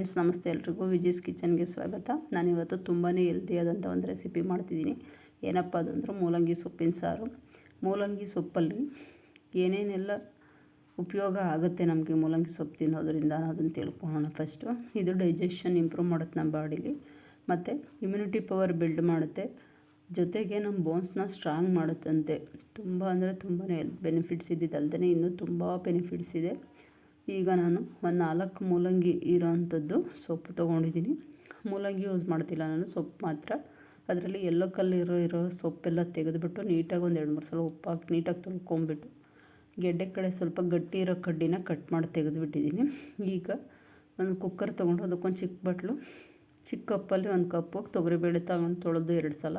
Friends, ನಮಸ್ತೆ ಎಲ್ರಿಗೂ. ವಿಜೀಸ್ ಕಿಚನ್ಗೆ ಸ್ವಾಗತ. ನಾನಿವತ್ತು ತುಂಬಾ ಹೆಲ್ತಿಯಾದಂಥ ಒಂದು ರೆಸಿಪಿ ಮಾಡ್ತಿದ್ದೀನಿ. ಏನಪ್ಪ ಅದಂದ್ರೆ ಮೂಲಂಗಿ ಸೊಪ್ಪಿನ ಸಾರು. ಮೂಲಂಗಿ ಸೊಪ್ಪಲ್ಲಿ ಏನೇನೆಲ್ಲ ಉಪಯೋಗ ಆಗುತ್ತೆ ನಮಗೆ ಮೂಲಂಗಿ ಸೊಪ್ಪು ತಿನ್ನೋದ್ರಿಂದ ಅನ್ನೋದನ್ನು ತಿಳ್ಕೊಳ್ಳೋಣ ಫಸ್ಟು ಇದು ಡೈಜೆಷನ್ ಇಂಪ್ರೂವ್ ಮಾಡುತ್ತೆ ನಮ್ಮ ಬಾಡಿಲಿ. ಮತ್ತು ಇಮ್ಯುನಿಟಿ ಪವರ್ ಬಿಲ್ಡ್ ಮಾಡುತ್ತೆ. ಜೊತೆಗೆ ನಮ್ಮ ಬೋನ್ಸ್ನ ಸ್ಟ್ರಾಂಗ್ ಮಾಡುತ್ತಂತೆ. ತುಂಬ ಅಂದರೆ ತುಂಬಾ ಹೆಲ್ತ್ ಬೆನಿಫಿಟ್ಸ್ ಇದ್ದಿದ್ದಲ್ದೇ ಇನ್ನೂ ತುಂಬ ಬೆನಿಫಿಟ್ಸ್ ಇದೆ. ಈಗ ನಾನು ಒಂದು ನಾಲ್ಕು ಮೂಲಂಗಿ ಇರೋ ಅಂಥದ್ದು ಸೊಪ್ಪು ತೊಗೊಂಡಿದ್ದೀನಿ. ಮೂಲಂಗಿ ಯೂಸ್ ಮಾಡ್ತಿಲ್ಲ ನಾನು, ಸೊಪ್ಪು ಮಾತ್ರ. ಅದರಲ್ಲಿ ಎಲ್ಲೋ ಕಲ್ಲಿರೋ ಇರೋ ಸೊಪ್ಪೆಲ್ಲ ತೆಗೆದುಬಿಟ್ಟು ನೀಟಾಗಿ ಒಂದು ಎರಡು ಮೂರು ಸಲ ಉಪ್ಪಾಕಿ ನೀಟಾಗಿ ತೊಳ್ಕೊಂಬಿಟ್ಟು ಗೆಡ್ಡೆ ಕಡೆ ಸ್ವಲ್ಪ ಗಟ್ಟಿ ಇರೋ ಕಡ್ಡಿನ ಕಟ್ ಮಾಡಿ ತೆಗೆದುಬಿಟ್ಟಿದ್ದೀನಿ. ಈಗ ಒಂದು ಕುಕ್ಕರ್ ತೊಗೊಂಡು ಅದಕ್ಕೊಂದು ಚಿಕ್ಕ ಬಟ್ಲು ಚಿಕ್ಕ ಕಪ್ಪಲ್ಲಿ ಒಂದು ಕಪ್ಪು ತೊಗರಿಬೇಳೆ ತಗೊಂಡು ತೊಳೆದು ಎರಡು ಸಲ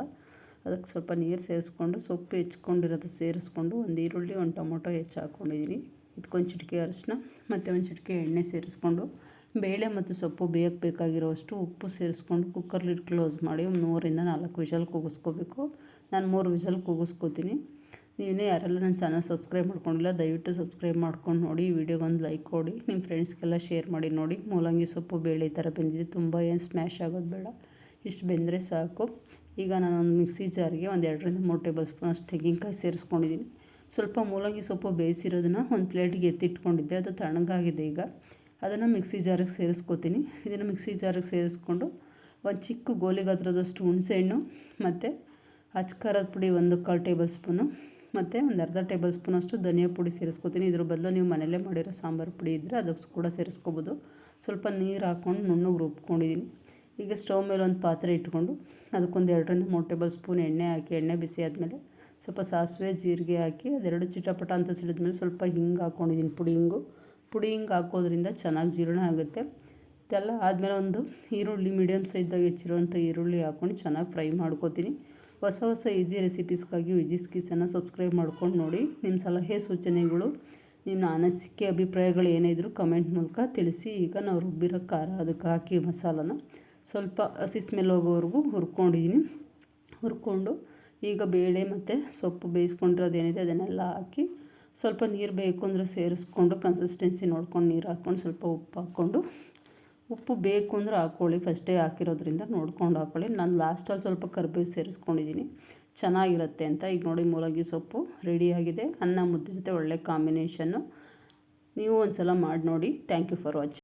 ಅದಕ್ಕೆ ಸ್ವಲ್ಪ ನೀರು ಸೇರಿಸ್ಕೊಂಡು, ಸೊಪ್ಪು ಹೆಚ್ಕೊಂಡಿರೋದು ಸೇರಿಸ್ಕೊಂಡು ಒಂದು ಈರುಳ್ಳಿ, ಒಂದು ಟೊಮೊಟೊ ಹೆಚ್ಚು ಹಾಕ್ಕೊಂಡಿದ್ದೀನಿ ಇದಕ್ಕೊಂದು ಚಿಟಿಕೆ ಅರಿಶಿನ ಮತ್ತು ಒಂದು ಚಿಟಿಕೆ ಎಣ್ಣೆ ಸೇರಿಸ್ಕೊಂಡು, ಬೇಳೆ ಮತ್ತು ಸೊಪ್ಪು ಬೇಯಕ್ಕೆ ಬೇಕಾಗಿರೋಷ್ಟು ಉಪ್ಪು ಸೇರಿಸ್ಕೊಂಡು ಕುಕ್ಕರ್ಲಿಟ್ಟು ಕ್ಲೋಸ್ ಮಾಡಿ ಒಂದು ಮೂರರಿಂದ ನಾಲ್ಕು ವಿಷಲ್ ಕೂಗಿಸ್ಕೋಬೇಕು. ನಾನು ಮೂರು ವಿಷಲ್ ಕೂಗಿಸ್ಕೋತೀನಿ. ನೀವೇ ಯಾರೆಲ್ಲ ನನ್ನ ಚಾನಲ್ ಸಬ್ಸ್ಕ್ರೈಬ್ ಮಾಡ್ಕೊಂಡಿಲ್ಲ, ದಯವಿಟ್ಟು ಸಬ್ಸ್ಕ್ರೈಬ್ ಮಾಡ್ಕೊಂಡು ನೋಡಿ, ಈ ವಿಡಿಯೋಗೊಂದು ಲೈಕ್ ಕೊಡಿ ನಿಮ್ಮ ಫ್ರೆಂಡ್ಸ್ಗೆಲ್ಲ ಶೇರ್ ಮಾಡಿ ನೋಡಿ. ಮೂಲಂಗಿ ಸೊಪ್ಪು, ಬೇಳೆ ಈ ಥರ ಬೆಂದಿದೆ ತುಂಬ ಏನು ಸ್ಮ್ಯಾಶ್ ಆಗೋದು ಬೇಡ. ಇಷ್ಟು ಬೆಂದರೆ ಸಾಕು. ಈಗ ನಾನೊಂದು ಮಿಕ್ಸಿ ಜಾರಿಗೆ ಒಂದು ಎರಡರಿಂದ ಮೂರು ಟೇಬಲ್ ಸ್ಪೂನ್ ಅಷ್ಟು ತೆಂಗಿನಕಾಯಿ ಸೇರಿಸ್ಕೊಂಡಿದ್ದೀನಿ ಸ್ವಲ್ಪ ಮೂಲಂಗಿ ಸೊಪ್ಪು ಬೇಯಿಸಿರೋದನ್ನು ಒಂದು ಪ್ಲೇಟಿಗೆ ಎತ್ತಿಟ್ಕೊಂಡಿದ್ದೆ, ಅದು ತಣ್ಣಗಾಗಿದೆ ಈಗ. ಅದನ್ನು ಮಿಕ್ಸಿ ಜಾರಿಗೆ ಸೇರಿಸ್ಕೊತೀನಿ. ಇದನ್ನು ಮಿಕ್ಸಿ ಜಾರಿಗೆ ಸೇರಿಸ್ಕೊಂಡು ಒಂದು ಚಿಕ್ಕ ಗೋಲಿ ಗಾತ್ರದಷ್ಟು ಹುಣಸೆಹಣ್ಣು, ಮತ್ತು ಅಚ್ಕಾರದ ಪುಡಿ ಒಂದು ಕಾಲು ಟೇಬಲ್ ಸ್ಪೂನು, ಮತ್ತು ಒಂದು ಅರ್ಧ ಟೇಬಲ್ ಸ್ಪೂನ್ ಅಷ್ಟು ಧನಿಯಾ ಪುಡಿ ಸೇರಿಸ್ಕೊತೀನಿ. ಇದ್ರ ಬದಲು ನೀವು ಮನೆಯಲ್ಲೇ ಮಾಡಿರೋ ಸಾಂಬಾರು ಪುಡಿ ಇದ್ದರೆ ಅದಕ್ಕೆ ಕೂಡ ಸೇರಿಸ್ಕೋಬೋದು. ಸ್ವಲ್ಪ ನೀರು ಹಾಕ್ಕೊಂಡು ನುಣ್ಣಗೆ ರುಬ್ಕೊಂಡಿದ್ದೀನಿ ಈಗ ಸ್ಟವ್ ಮೇಲೆ ಒಂದು ಪಾತ್ರೆ ಇಟ್ಕೊಂಡು ಅದಕ್ಕೊಂದು ಎರಡರಿಂದ ಮೂರು ಟೇಬಲ್ ಸ್ಪೂನ್ ಎಣ್ಣೆ ಹಾಕಿ, ಎಣ್ಣೆ ಬಿಸಿ ಆದಮೇಲೆ ಸ್ವಲ್ಪ ಸಾಸಿವೆ, ಜೀರಿಗೆ ಹಾಕಿ ಅದೆರಡು ಚಿಟಪಟ ಅಂತ ಸಿಡಿದ್ಮೇಲೆ ಸ್ವಲ್ಪ ಹಿಂಗೆ ಹಾಕ್ಕೊಂಡಿದ್ದೀನಿ ಪುಡಿ ಹಿಂಗು. ಪುಡಿ ಹಿಂಗೆ ಹಾಕೋದ್ರಿಂದ ಚೆನ್ನಾಗಿ ಜೀರ್ಣ ಆಗುತ್ತೆ. ಇದೆಲ್ಲ ಆದಮೇಲೆ ಒಂದು ಈರುಳ್ಳಿ ಮೀಡಿಯಮ್ ಸೈಜ್ದಾಗ ಹೆಚ್ಚಿರುವಂಥ ಈರುಳ್ಳಿ ಹಾಕ್ಕೊಂಡು ಚೆನ್ನಾಗಿ ಫ್ರೈ ಮಾಡ್ಕೋತೀನಿ. ಹೊಸ ಹೊಸ ಈಜಿ ರೆಸಿಪೀಸ್ಗಾಗಿ ವಿಜಿಸ್ ಕಿಸನ್ನು ಸಬ್ಸ್ಕ್ರೈಬ್ ಮಾಡ್ಕೊಂಡು ನೋಡಿ. ನಿಮ್ಮ ಸಲಹೆ, ಸೂಚನೆಗಳು, ನಿಮ್ಮ ಅನಿಸಿಕೆ, ಅಭಿಪ್ರಾಯಗಳು ಏನೇ ಇದ್ದರೂ ಕಮೆಂಟ್ ಮೂಲಕ ತಿಳಿಸಿ. ಈಗ ನಾವು ರುಬ್ಬಿರೋ ಖಾರ, ಅದಕ್ಕೆ ಹಾಕಿ ಮಸಾಲನ ಸ್ವಲ್ಪ ಹಸಿ ಸ್ಮೆಲ್ ಹೋಗೋವರೆಗೂ ಹುರ್ಕೊಂಡಿದ್ದೀನಿ. ಹುರ್ಕೊಂಡು ಈಗ ಬೇಳೆ ಮತ್ತು ಸೊಪ್ಪು ಬೇಯಿಸ್ಕೊಂಡಿರೋದೇನಿದೆ ಅದನ್ನೆಲ್ಲ ಹಾಕಿ ಸ್ವಲ್ಪ ನೀರು ಬೇಕು ಅಂದರೆ ಸೇರಿಸ್ಕೊಂಡು ಕನ್ಸಿಸ್ಟೆನ್ಸಿ ನೋಡ್ಕೊಂಡು ನೀರು ಹಾಕ್ಕೊಂಡು ಸ್ವಲ್ಪ ಉಪ್ಪು ಹಾಕ್ಕೊಂಡು, ಉಪ್ಪು ಬೇಕು ಅಂದರೆ ಹಾಕ್ಕೊಳ್ಳಿ ಫಸ್ಟೇ ಹಾಕಿರೋದ್ರಿಂದ ನೋಡ್ಕೊಂಡು ಹಾಕ್ಕೊಳ್ಳಿ ನಾನು ಲಾಸ್ಟಲ್ಲಿ ಸ್ವಲ್ಪ ಕರಿಬೇವು ಸೇರಿಸ್ಕೊಂಡಿದ್ದೀನಿ. ಚೆನ್ನಾಗಿರುತ್ತೆ ಅಂತ. ಈಗ ನೋಡಿ ಮೂಲಂಗಿ ಸೊಪ್ಪು ರೆಡಿಯಾಗಿದೆ ಅನ್ನ ಮುದ್ದೆ ಜೊತೆ ಒಳ್ಳೆ ಕಾಂಬಿನೇಷನ್ನು ನೀವು ಒಂದು ಸಲ ಮಾಡಿ ನೋಡಿ. Thank you for watching